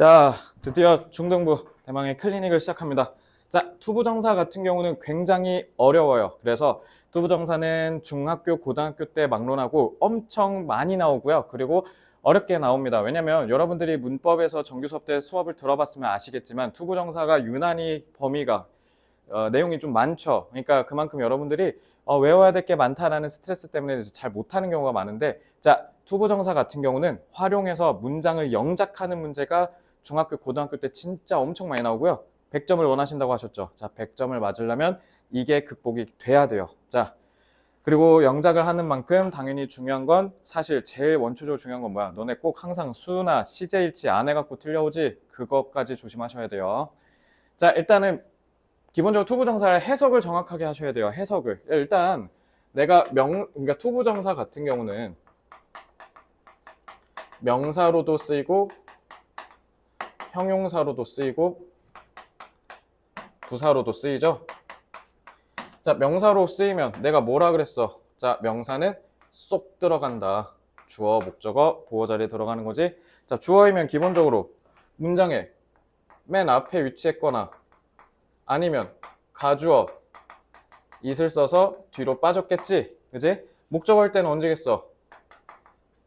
자, 드디어 중등부 대망의 클리닉을 시작합니다. 자, 투부정사 같은 경우는 굉장히 어려워요. 그래서 투부정사는 중학교, 고등학교 때 막론하고 엄청 많이 나오고요. 그리고 어렵게 나옵니다. 왜냐면 여러분들이 문법에서 정규 수업 때 수업을 들어봤으면 아시겠지만 투부정사가 유난히 범위가 어, 내용이 좀 많죠. 그러니까 그만큼 여러분들이 어, 외워야 될 게 많다라는 스트레스 때문에 잘 못하는 경우가 많은데 자 투부정사 같은 경우는 활용해서 문장을 영작하는 문제가 중학교, 고등학교 때 진짜 엄청 많이 나오고요. 100점을 원하신다고 하셨죠. 자 100점을 맞으려면 이게 극복이 돼야 돼요. 자 그리고 영작을 하는 만큼 당연히 중요한 건 사실 제일 원초적으로 중요한 건 뭐야? 너네 꼭 항상 수나 시제일치 안 해갖고 틀려오지 그것까지 조심하셔야 돼요. 자 일단은 기본적으로 투부정사를 해석을 정확하게 하셔야 돼요. 해석을. 일단 내가 명, 그러니까 투부정사 같은 경우는 명사로도 쓰이고 형용사로도 쓰이고 부사로도 쓰이죠. 자, 명사로 쓰이면 내가 뭐라 그랬어? 자, 명사는 쏙 들어간다. 주어, 목적어, 보어 자리에 들어가는 거지. 자, 주어이면 기본적으로 문장에 맨 앞에 위치했거나 아니면 가주어 it을 써서 뒤로 빠졌겠지 그지? 목적어일 때는 언제겠어?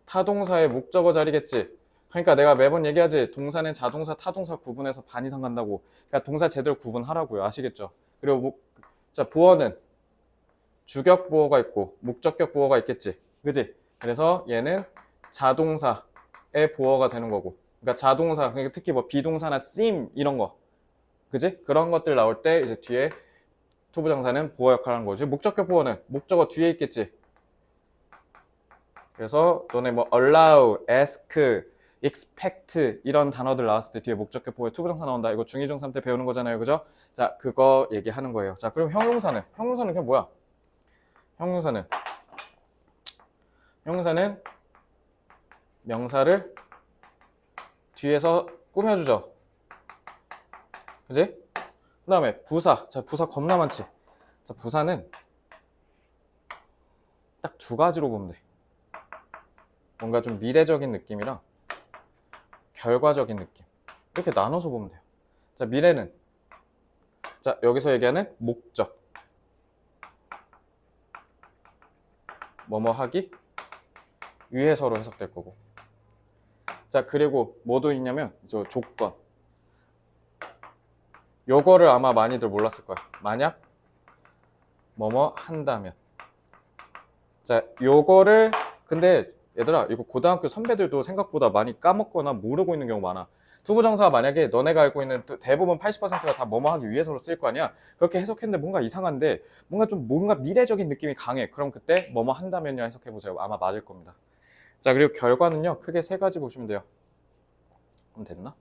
타동사의 목적어 자리겠지 그러니까 내가 매번 얘기하지 동사는 자동사 타동사 구분해서 반 이상 간다고 그러니까 동사 제대로 구분하라고요 아시겠죠? 그리고 목, 자 보어는 주격 보어가 있고 목적격 보어가 있겠지 그지? 그래서 얘는 자동사의 보어가 되는 거고 그러니까 자동사 그러니까 특히 뭐 비동사나 sim 이런 거 그지? 그런 것들 나올 때 이제 뒤에 투부정사는 보어 역할을 하는 거지. 목적격 보어는 목적어 뒤에 있겠지. 그래서 너네 뭐 allow, ask, expect 이런 단어들 나왔을 때 뒤에 목적격 보어에 투부정사 나온다. 이거 중2, 중3 때 배우는 거잖아요. 그죠? 자, 그거 얘기하는 거예요. 자, 그럼 형용사는? 형용사는 그게 뭐야? 형용사는 형용사는 명사를 뒤에서 꾸며주죠. 그지? 그 다음에 부사. 자, 부사 겁나 많지? 자, 부사는 딱 두 가지로 보면 돼. 뭔가 좀 미래적인 느낌이랑 결과적인 느낌. 이렇게 나눠서 보면 돼요. 자, 미래는 자, 여기서 얘기하는 목적. 뭐뭐 하기 위해서로 해석될 거고. 자, 그리고 뭐도 있냐면 저 조건. 요거를 아마 많이들 몰랐을 거야. 만약 뭐뭐 한다면. 자, 요거를 근데 얘들아 이거 고등학교 선배들도 생각보다 많이 까먹거나 모르고 있는 경우 많아. 투부정사 만약에 너네가 알고 있는 대부분 80%가 다 뭐뭐 하기 위해서로 쓸 거 아니야. 그렇게 해석했는데 뭔가 이상한데 뭔가 좀 뭔가 미래적인 느낌이 강해. 그럼 그때 뭐뭐 한다면요 해석해 보세요. 아마 맞을 겁니다. 자, 그리고 결과는요. 크게 세 가지 보시면 돼요. 그럼 됐나?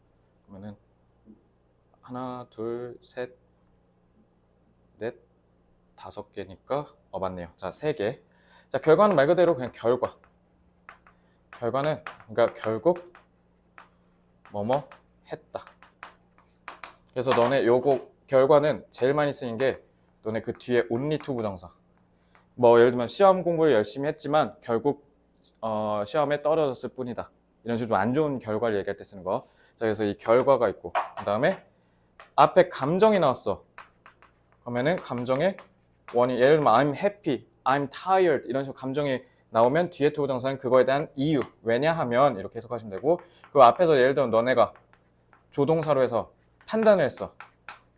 그러면은 하나, 둘, 셋, 넷, 다섯 개니까 어 맞네요. 자, 세 개. 자, 결과는 말 그대로 그냥 결과. 결과는 그러니까 결국 뭐뭐 했다. 그래서 너네 요거 결과는 제일 많이 쓰인 게 너네 그 뒤에 only to 부정사. 뭐 예를 들면 시험 공부를 열심히 했지만 결국 어, 시험에 떨어졌을 뿐이다. 이런 식으로 좀안 좋은 결과를 얘기할 때 쓰는 거. 자, 그래서 이 결과가 있고 그 다음에 앞에 감정이 나왔어. 그러면은 감정의 원인 예를 들면 I'm happy, I'm tired 이런 식으로 감정이 나오면 뒤에 투부정사는 그거에 대한 이유 왜냐하면 이렇게 해석하시면 되고 그 앞에서 예를 들면 너네가 조동사로 해서 판단을 했어.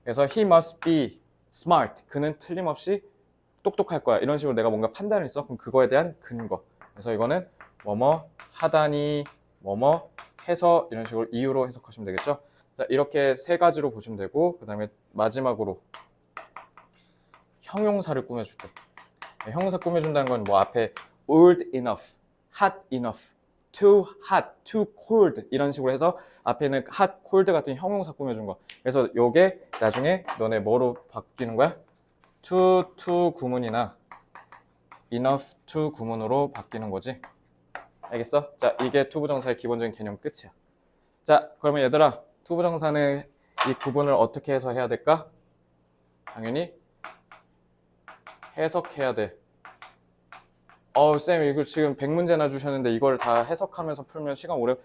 그래서 he must be smart. 그는 틀림없이 똑똑할 거야. 이런 식으로 내가 뭔가 판단을 했어. 그럼 그거에 대한 근거. 그래서 이거는 뭐뭐 하다니 뭐뭐 해서 이런 식으로 이유로 해석하시면 되겠죠. 자, 이렇게 세 가지로 보시면 되고, 그 다음에 마지막으로 형용사를 꾸며줄 때. 네, 형용사 꾸며준다는 건 뭐 앞에 old enough, hot enough, too hot, too cold 이런 식으로 해서 앞에는 hot, cold 같은 형용사 꾸며준 거. 그래서 요게 나중에 너네 뭐로 바뀌는 거야? to, to 구문이나 enough to 구문으로 바뀌는 거지. 알겠어? 자, 이게 투부정사의 기본적인 개념 끝이야. 자, 그러면 얘들아, 투부정사는 이 구분을 어떻게 해서 해야 될까? 당연히 해석해야 돼. 어우, 쌤, 이거 지금 100문제나 주셨는데 이걸 다 해석하면서 풀면 시간 오래.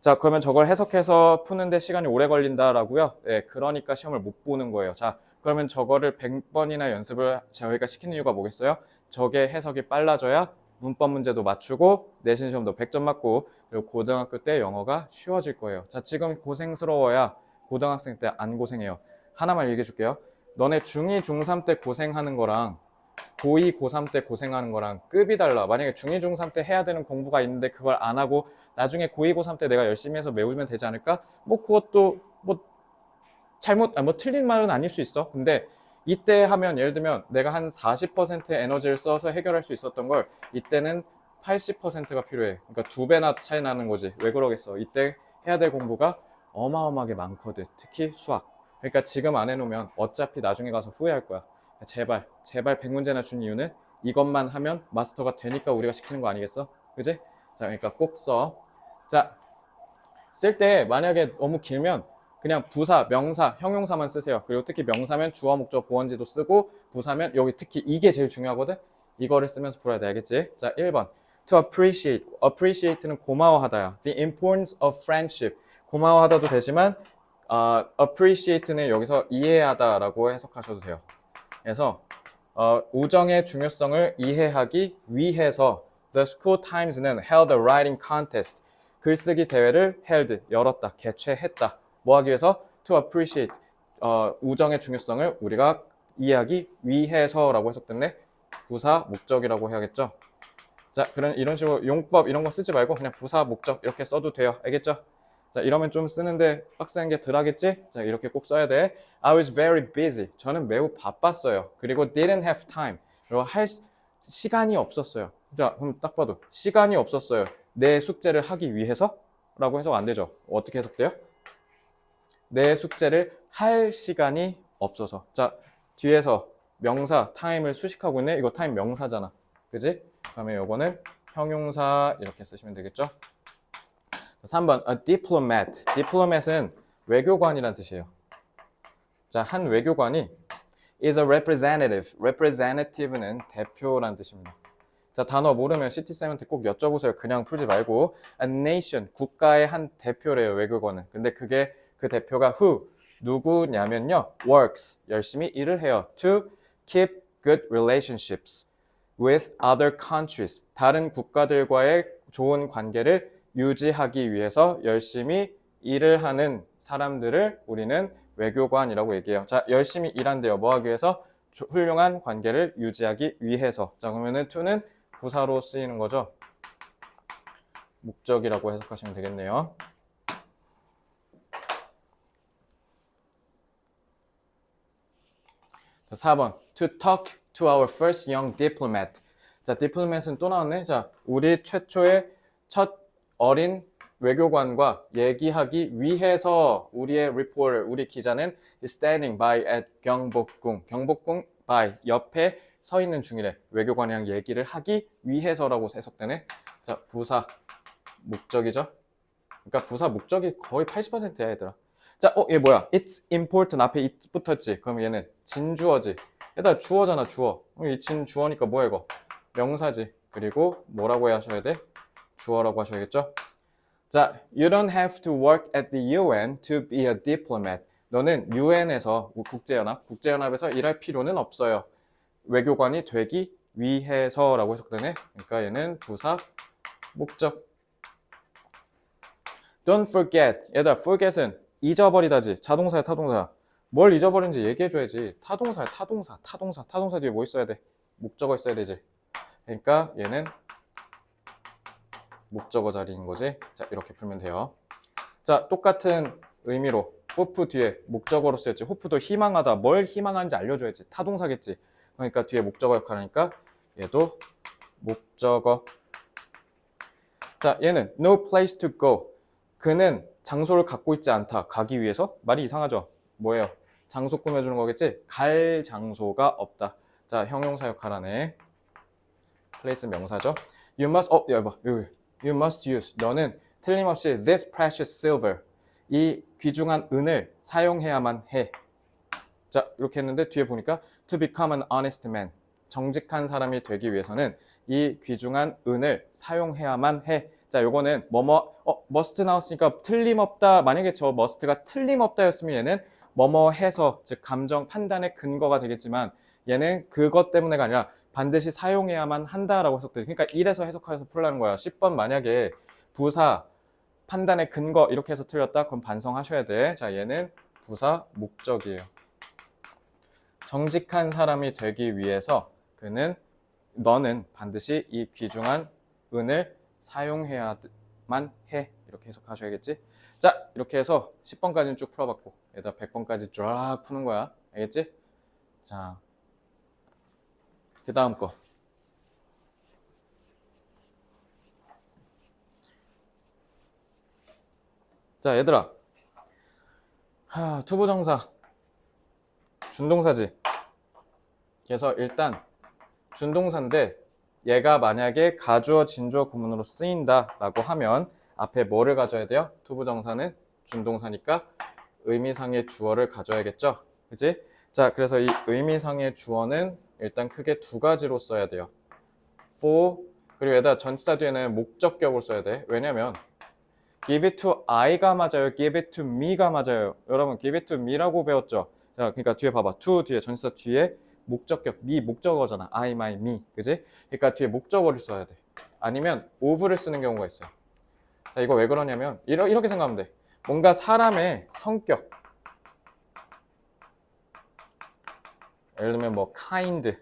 자, 그러면 저걸 해석해서 푸는데 시간이 오래 걸린다라고요? 네, 그러니까 시험을 못 보는 거예요. 자, 그러면 저거를 100번이나 연습을 저희가 시키는 이유가 뭐겠어요? 저게 해석이 빨라져야 문법 문제도 맞추고 내신 시험도 100점 맞고 그리고 고등학교 때 영어가 쉬워질 거예요. 자, 지금 고생스러워야 고등학생 때 안 고생해요. 하나만 얘기해 줄게요. 너네 중2, 중3 때 고생하는 거랑 고2, 고3 때 고생하는 거랑 급이 달라. 만약에 중2, 중3 때 해야 되는 공부가 있는데 그걸 안 하고 나중에 고2, 고3 때 내가 열심히 해서 메우면 되지 않을까? 뭐 그것도 뭐 잘못, 아, 뭐 틀린 말은 아닐 수 있어. 근데 이때 하면 예를 들면 내가 한 40%의 에너지를 써서 해결할 수 있었던 걸 이때는 80%가 필요해. 그러니까 두 배나 차이 나는 거지. 왜 그러겠어? 이때 해야 될 공부가 어마어마하게 많거든. 특히 수학. 그러니까 지금 안 해놓으면 어차피 나중에 가서 후회할 거야. 제발, 제발 100문제나 준 이유는 이것만 하면 마스터가 되니까 우리가 시키는 거 아니겠어? 그지? 자, 그러니까 꼭 써. 자, 쓸 때 만약에 너무 길면 그냥 부사, 명사, 형용사만 쓰세요. 그리고 특히 명사면 주어, 목적, 보원지도 쓰고 부사면 여기 특히 이게 제일 중요하거든? 이거를 쓰면서 풀어야 돼, 알겠지? 자, 1번. To appreciate. appreciate는 고마워하다야. The importance of friendship. 고마워하다도 되지만 어, appreciate는 여기서 이해하다라고 해석하셔도 돼요. 그래서 어, 우정의 중요성을 이해하기 위해서 The School Times는 held a writing contest. 글쓰기 대회를 held, 열었다, 개최했다. 뭐 하기 위해서? To appreciate. 어, 우정의 중요성을 우리가 이해하기 위해서라고 해석됐네. 부사, 목적이라고 해야겠죠. 자, 그런 이런 식으로 용법 이런 거 쓰지 말고 그냥 부사, 목적 이렇게 써도 돼요. 알겠죠? 자, 이러면 좀 쓰는데 빡센 게 덜하겠지? 자, 이렇게 꼭 써야 돼. I was very busy. 저는 매우 바빴어요. 그리고 didn't have time. 그리고 할 시- 시간이 없었어요. 자, 그럼 딱 봐도 시간이 없었어요. 내 숙제를 하기 위해서? 라고 해석 안 되죠. 어떻게 해석돼요? 내 숙제를 할 시간이 없어서. 자, 뒤에서 명사 time을 수식하고 있네. 이거 time 명사잖아. 그지? 그다음에 요거는 형용사 이렇게 쓰시면 되겠죠? 3번 a diplomat. diplomat은 외교관이란 뜻이에요. 자, 한 외교관이 is a representative. representative는 대표란 뜻입니다. 자, 단어 모르면 CT7한테 꼭 여쭤보세요. 그냥 풀지 말고 a nation, 국가의 한 대표래요, 외교관은. 근데 그게 그 대표가 who, 누구냐면요. works, 열심히 일을 해요. to keep good relationships with other countries. 다른 국가들과의 좋은 관계를 유지하기 위해서 열심히 일을 하는 사람들을 우리는 외교관이라고 얘기해요. 자, 열심히 일한대요. 뭐 하기 위해서? 조- 훌륭한 관계를 유지하기 위해서. 자, 그러면은 to는 부사로 쓰이는 거죠. 목적이라고 해석하시면 되겠네요. 자, 4번. To talk to our first young diplomat. 자, diplomat은 또 나왔네. 자, 우리 최초의 첫 어린 외교관과 얘기하기 위해서 우리의 reporter, 우리 기자는 standing by at 경복궁. 경복궁 by 옆에 서 있는 중이래. 외교관이랑 얘기를 하기 위해서라고 해석되네. 자, 부사 목적이죠. 그러니까 부사 목적이 거의 80%야, 얘들아. 자, 어, 얘 뭐야? It's important 앞에 it 붙었지. 그럼 얘는 진주어지. 얘들아 주어잖아, 주어. 이 진주어니까 뭐야 이거? 명사지. 그리고 뭐라고 하셔야 돼? 주어라고 하셔야겠죠? 자, you don't have to work at the UN to be a diplomat. 너는 UN에서 국제연합, 국제연합에서 일할 필요는 없어요. 외교관이 되기 위해서라고 해석되네. 그러니까 얘는 부사 목적. Don't forget. 얘들아, forget은 잊어버리다지. 자동사야, 타동사야. 뭘 잊어버린지 얘기해줘야지. 타동사야, 타동사, 타동사, 타동사 뒤에 뭐 있어야 돼? 목적어 있어야 되지. 그러니까 얘는 목적어 자리인 거지. 자, 이렇게 풀면 돼요. 자, 똑같은 의미로 호프 뒤에 목적어로 쓰였지. 호프도 희망하다. 뭘 희망하는지 알려줘야지. 타동사겠지. 그러니까 뒤에 목적어 역할하니까 얘도 목적어. 자, 얘는 no place to go. 그는 장소를 갖고 있지 않다. 가기 위해서? 말이 이상하죠? 뭐예요? 장소 꾸며주는 거겠지? 갈 장소가 없다. 자, 형용사 역할하네. place 명사죠. You must, 어, 여봐, 여기. You must use. 너는 틀림없이 this precious silver. 이 귀중한 은을 사용해야만 해. 자, 이렇게 했는데 뒤에 보니까 to become an honest man. 정직한 사람이 되기 위해서는 이 귀중한 은을 사용해야만 해. 자, 요거는 뭐뭐 어, must 나왔으니까 틀림없다. 만약에 저 must가 틀림없다였으면 얘는 뭐뭐 해서 즉 감정 판단의 근거가 되겠지만 얘는 그것 때문에가 아니라 반드시 사용해야만 한다라고 해석돼. 그러니까 1에서 해석해서 풀라는 거야. 10번 만약에 부사 판단의 근거 이렇게 해서 틀렸다. 그럼 반성하셔야 돼. 자, 얘는 부사 목적이에요. 정직한 사람이 되기 위해서 그는 너는 반드시 이 귀중한 은을 사용해야만 해. 이렇게 해석하셔야겠지? 자, 이렇게 해서 10번까지는 쭉 풀어봤고, 얘다 100번까지 쫙 푸는 거야. 알겠지? 자, 그 다음 거. 자, 얘들아. 하, 투부정사. 준동사지. 그래서 일단 준동사인데 얘가 만약에 가주어, 진주어 구문으로 쓰인다 라고 하면 앞에 뭐를 가져야 돼요? 투부정사는 준동사니까 의미상의 주어를 가져야겠죠? 그지? 자, 그래서 이 의미상의 주어는 일단 크게 두 가지로 써야 돼요. for 그리고 여기다 전치사 뒤에는 목적격을 써야 돼. 왜냐면 give it to I가 맞아요. give it to me가 맞아요. 여러분 give it to me라고 배웠죠? 자, 그러니까 뒤에 봐봐. to 뒤에 전치사 뒤에 목적격 me 목적어잖아. I, my, me. 그지? 그러니까 뒤에 목적어를 써야 돼. 아니면 of를 쓰는 경우가 있어요. 자, 이거 왜 그러냐면 이러, 이렇게 생각하면 돼. 뭔가 사람의 성격 예를 들면 뭐 kind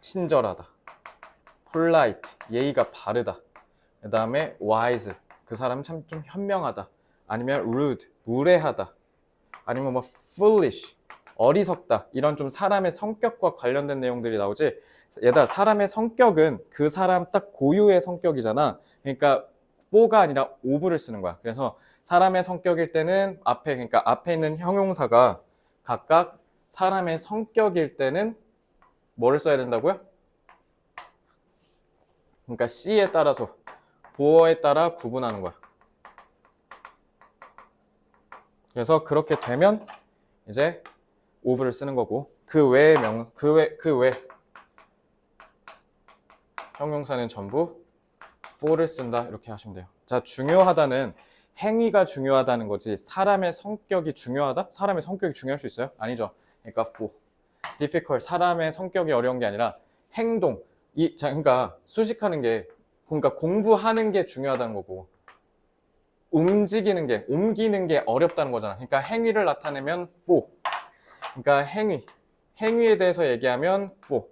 친절하다 polite 예의가 바르다 그 다음에 wise 그 사람 참 좀 현명하다 아니면 rude 무례하다 아니면 뭐 foolish 어리석다 이런 좀 사람의 성격과 관련된 내용들이 나오지 얘들아 사람의 성격은 그 사람 딱 고유의 성격이잖아. 그러니까 for가 아니라 of를 쓰는 거야. 그래서 사람의 성격일 때는 앞에 그러니까 앞에 있는 형용사가 각각 사람의 성격일 때는 뭐를 써야 된다고요? 그러니까 C에 따라서 보어에 따라 구분하는 거야. 그래서 그렇게 되면 이제 of를 쓰는 거고 그 외의 명, 그 외, 그 외 형용사는 전부 for를 쓴다 이렇게 하시면 돼요. 자 중요하다는 행위가 중요하다는 거지 사람의 성격이 중요하다? 사람의 성격이 중요할 수 있어요? 아니죠. 그러니까 for difficult 사람의 성격이 어려운 게 아니라 행동 이 자, 그러니까 수식하는 게 그러니까 공부하는 게 중요하다는 거고 움직이는 게 옮기는 게 어렵다는 거잖아. 그러니까 행위를 나타내면 for 그러니까 행위 행위에 대해서 얘기하면 for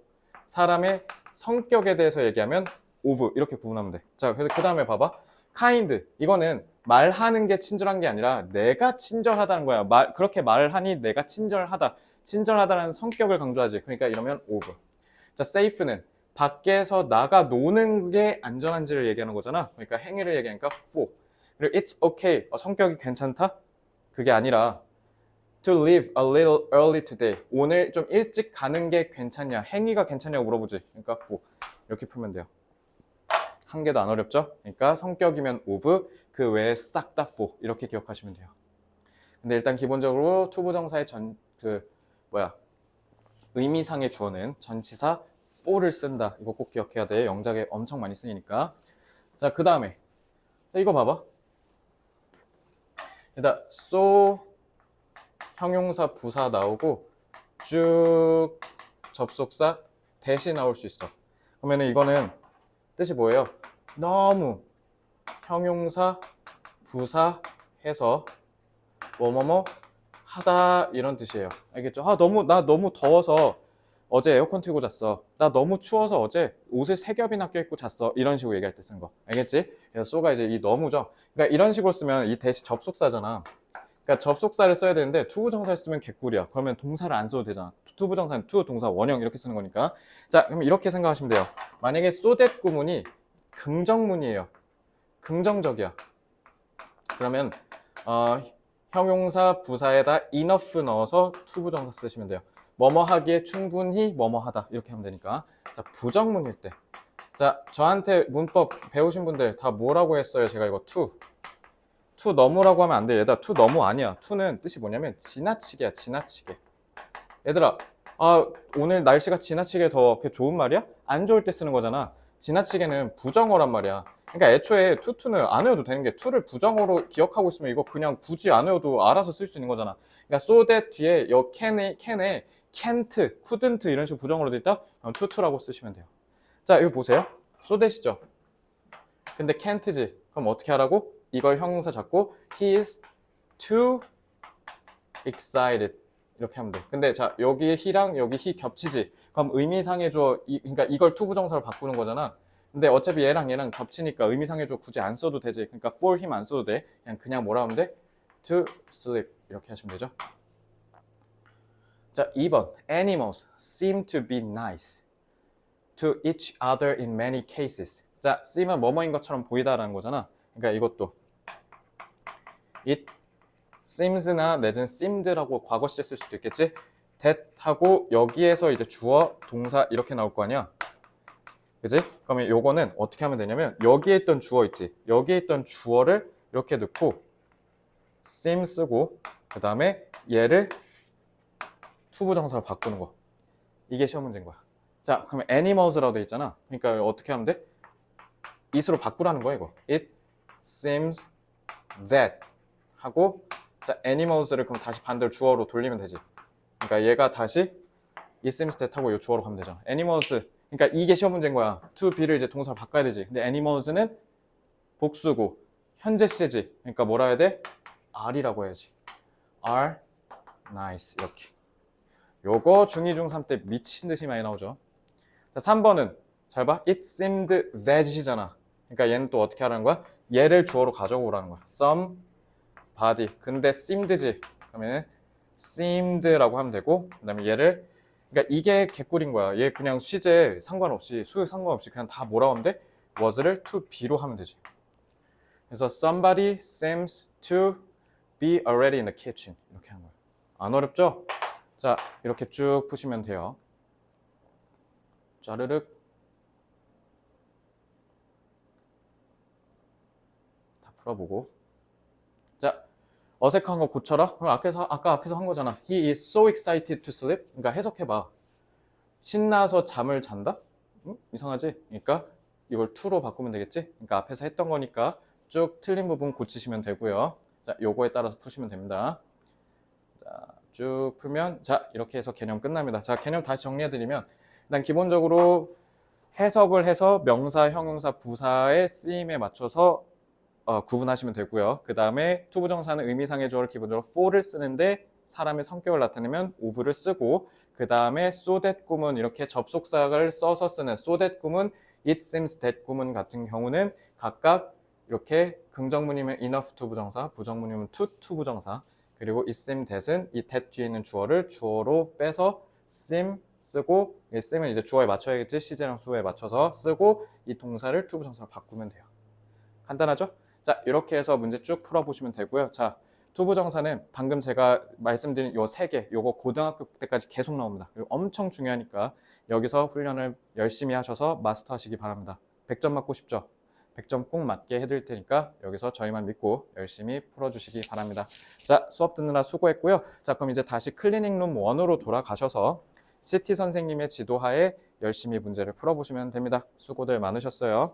사람의 성격에 대해서 얘기하면 of 이렇게 구분하면 돼. 자, 그래서 그 다음에 봐봐. kind 이거는 말하는 게 친절한 게 아니라 내가 친절하다는 거야. 말 그렇게 말을 하니 내가 친절하다. 친절하다라는 성격을 강조하지. 그러니까 이러면 of. 자, safe는 밖에서 나가 노는 게 안전한지를 얘기하는 거잖아. 그러니까 행위를 얘기하니까 for. 그리고 it's okay. 어, 성격이 괜찮다? 그게 아니라 to leave a little early today. 오늘 좀 일찍 가는 게 괜찮냐? 행위가 괜찮냐고 물어보지. 그러니까 for. 이렇게 풀면 돼요. 한 개도 안 어렵죠? 그러니까 성격이면 of, 그 외에 싹 다 for 이렇게 기억하시면 돼요. 근데 일단 기본적으로 투부정사의 전 그 뭐야 의미상의 주어는 전치사 for를 쓴다. 이거 꼭 기억해야 돼. 영작에 엄청 많이 쓰이니까. 자, 그 다음에 자 이거 봐봐. 일단 so 형용사 부사 나오고 쭉 접속사 대시 나올 수 있어. 그러면 이거는 뜻이 뭐예요? 너무 형용사 부사 해서 뭐뭐뭐 하다 이런 뜻이에요. 알겠죠? 아 너무 나 너무 더워서 어제 에어컨 틀고 잤어. 나 너무 추워서 어제 옷을 세 겹이나 껴입고 잤어. 이런 식으로 얘기할 때 쓰는 거. 알겠지? 그래서 쏘가 이제 이 너무죠. 그러니까 이런 식으로 쓰면 이 대시 접속사잖아. 그러니까 접속사를 써야 되는데 투부정사를 쓰면 개꿀이야. 그러면 동사를 안 써도 되잖아. 투부정사는 투, 동사, 원형 이렇게 쓰는 거니까. 자, 그럼 이렇게 생각하시면 돼요. 만약에 쏘댓 구문이 긍정문이에요. 긍정적이야. 그러면 어, 형용사 부사에다 enough 넣어서 투부정사 쓰시면 돼요. 뭐뭐 하기에 충분히 뭐뭐 하다 이렇게 하면 되니까. 자, 부정문일 때. 자, 저한테 문법 배우신 분들 다 뭐라고 했어요? 제가 이거 to. to 너무라고 하면 안 돼. 얘들아, to 너무 아니야. to는 뜻이 뭐냐면 지나치게야, 지나치게. 얘들아, 아, 오늘 날씨가 지나치게 더 좋은 말이야? 안 좋을 때 쓰는 거잖아. 지나치게는 부정어란 말이야. 그러니까 애초에 투투는 안 외워도 되는 게 투를 부정어로 기억하고 있으면 이거 그냥 굳이 안 외워도 알아서 쓸 수 있는 거잖아. 그러니까 so that 뒤에 여 can에 can에 can't, couldn't 이런 식으로 부정어로 돼 있다. 그럼 투투라고 쓰시면 돼요. 자, 이거 보세요. so that이죠. 근데 can't지. 그럼 어떻게 하라고? 이걸 형용사 잡고 he is too excited 이렇게 하면 돼. 근데 자 여기 he랑 여기 he 겹치지. 그럼 의미상의 주어 이, 그러니까 이걸 to 부정사로 바꾸는 거잖아. 근데 어차피 얘랑 얘랑 겹치니까 의미상의 주어 굳이 안 써도 되지. 그러니까 for him 안 써도 돼. 그냥 그냥 뭐라 하면 돼? to sleep 이렇게 하시면 되죠. 자 2번 animals seem to be nice to each other in many cases. 자 seem은 뭐뭐인 것처럼 보이다라는 거잖아. 그러니까 이것도 it seems나 내지는 seemed라고 과거 시제 쓸 수도 있겠지. that 하고 여기에서 이제 주어, 동사 이렇게 나올 거 아니야. 그지? 그러면 요거는 어떻게 하면 되냐면 여기에 있던 주어 있지. 여기에 있던 주어를 이렇게 넣고 seem 쓰고 그 다음에 얘를 투부정사로 바꾸는 거. 이게 시험 문제인 거야. 자, 그러면 animals라고 돼 있잖아. 그러니까 어떻게 하면 돼? it으로 바꾸라는 거야, 이거. It seems that 하고 자, animals를 그럼 다시 반대로 주어로 돌리면 되지. 그러니까 얘가 다시 seems that 하고 이 주어로 가면 되죠. animals. 그러니까 이게 시험 문제인 거야. to be를 이제 동사로 바꿔야 되지. 근데 animals는 복수고 현재 시제지. 그러니까 뭐라 해야 돼? are이라고 해야지. are nice 이렇게. 요거 중2 중3 때 미친 듯이 많이 나오죠. 자, 3번은 잘 봐. It seemed that이잖아. 그러니까 얘는 또 어떻게 하라는 거야? 얘를 주어로 가져오라는 거야. some body. 근데 seemed지. 그러면 seemed라고 하면 되고 그 다음에 얘를 그러니까 이게 개꿀인 거야. 얘 그냥 시제 상관없이 수요 상관없이 그냥 다 뭐라 하면 돼? was를 to be로 하면 되지. 그래서 somebody seems to be already in the kitchen 이렇게 하는 거야. 안 어렵죠? 자, 이렇게 쭉 푸시면 돼요. 짜르륵. 다 풀어보고. 자, 어색한 거 고쳐라. 그럼 앞에서, 아까 앞에서 한 거잖아. He is so excited to sleep. 그러니까 해석해봐. 신나서 잠을 잔다? 응? 이상하지? 그러니까 이걸 to로 바꾸면 되겠지? 그러니까 앞에서 했던 거니까 쭉 틀린 부분 고치시면 되고요. 자, 요거에 따라서 푸시면 됩니다. 자, 쭉 풀면 자 이렇게 해서 개념 끝납니다. 자 개념 다시 정리해 드리면 일단 기본적으로 해석을 해서 명사, 형용사, 부사의 쓰임에 맞춰서 어, 구분하시면 되고요. 그 다음에 투부정사는 의미상의 주어를 기본적으로 for를 쓰는데 사람의 성격을 나타내면 of를 쓰고 그 다음에 so that 구문 이렇게 접속사를 써서 쓰는 so that 구문, it seems that 구문 같은 경우는 각각 이렇게 긍정문이면 enough 투부정사, 부정문이면 to 투부정사 그리고 it seem that은 이 that 뒤에 있는 주어를 주어로 빼서 seem 쓰고 이 seem은 이제 주어에 맞춰야겠지 시제랑 수에 맞춰서 쓰고 이 동사를 투부정사로 바꾸면 돼요. 간단하죠? 자 이렇게 해서 문제 쭉 풀어보시면 되고요. 자 투부정사는 방금 제가 말씀드린 요 세 개, 요거 고등학교 때까지 계속 나옵니다. 그리고 엄청 중요하니까 여기서 훈련을 열심히 하셔서 마스터하시기 바랍니다. 100점 맞고 싶죠? 100점 꼭 맞게 해드릴 테니까 여기서 저희만 믿고 열심히 풀어주시기 바랍니다. 자, 수업 듣느라 수고했고요. 자, 그럼 이제 다시 클리닝룸 1으로 돌아가셔서 CT 선생님의 지도하에 열심히 문제를 풀어보시면 됩니다. 수고들 많으셨어요.